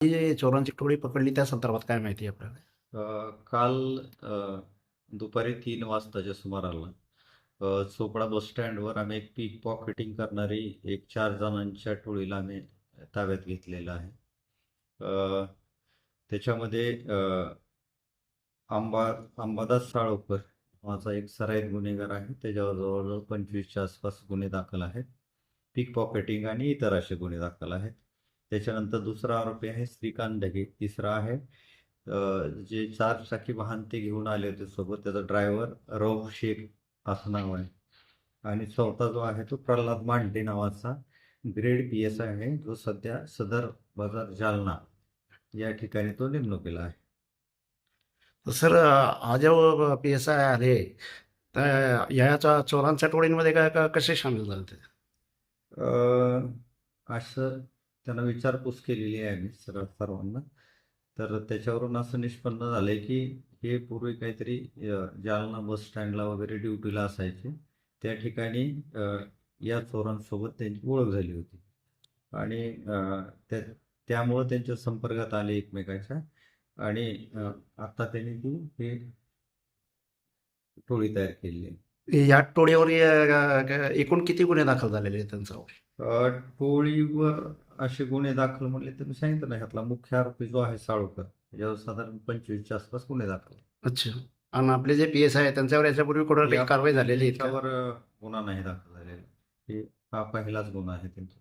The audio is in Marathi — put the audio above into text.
जे चोरांची टोळी पकडली त्या संदर्भात काय माहिती आहे आपल्याला? काल दुपारी तीन वाजताच्या सुमाराला चोपडा बस स्टँडवर आम्ही एक पीक पॉकेटिंग करणारी एक चार जणांच्या टोळीला आम्ही ताब्यात घेतलेलं आहे. त्याच्यामध्ये आंबा अंबादास साळोकर नावाचा एक सराईत गुन्हेगार आहे त्याच्यावर जवळजवळ पंचवीसच्या आसपास गुन्हे दाखल आहेत. पीक पॉकेटिंग आणि इतर असे गुन्हे दाखल आहेत. त्याच्यानंतर दुसरा आरोपी आहे श्रीकांत ढगे तिसरा आहे. जे चार चाकी वाहन ते घेऊन आले होते सोबत त्याचा ड्रायव्हर रौफ शेख असं नाव आहे. आणि चौथा जो आहे तो प्रल्हाद मांडे नावाचा ग्रेड पी एस आहे जो सध्या सदर बाजार जालना या ठिकाणी तो नेमणुकीला आहे. सर हा जो पी एस आय आले तर याच्या चोरांच्या टोळींमध्ये काय कसे सामील झाले असं त्यांना विचारपूस केलेली आहे मी सर्व सर्वांना. तर त्याच्यावरून असं निष्पन्न झालंय की हे पूर्वी काहीतरी जालना बस स्टँडला वगैरे ड्युटीला असायचे. त्या ठिकाणी या चोरांसोबत त्यांची ओळख झाली होती. आणि त्या त्यामुळं त्यांच्या संपर्कात आले एकमेकांच्या. आणि आता त्यांनी ती हे टोळी तयार केलेली आहे. या टोळीवर एकूण किती गुन्हे दाखल झालेले आहेत त्यांच्यावर? अ, टोळीवर असे गुन्हे दाखल म्हणले तर मी सांगितलं नाही ह्यातला मुख्य आरोपी जो आहे साळोकर. याच्यावर साधारण पंचवीसच्या आसपास गुन्हे दाखल. अच्छा. आणि आपले जे पी एस आय त्यांच्यावर याच्यापूर्वी कुठं कारवाई झालेली आहे का? अ, गुन्हा नाही दाखल झालेला. हे हा पहिलाच गुन्हा आहे त्यांचा.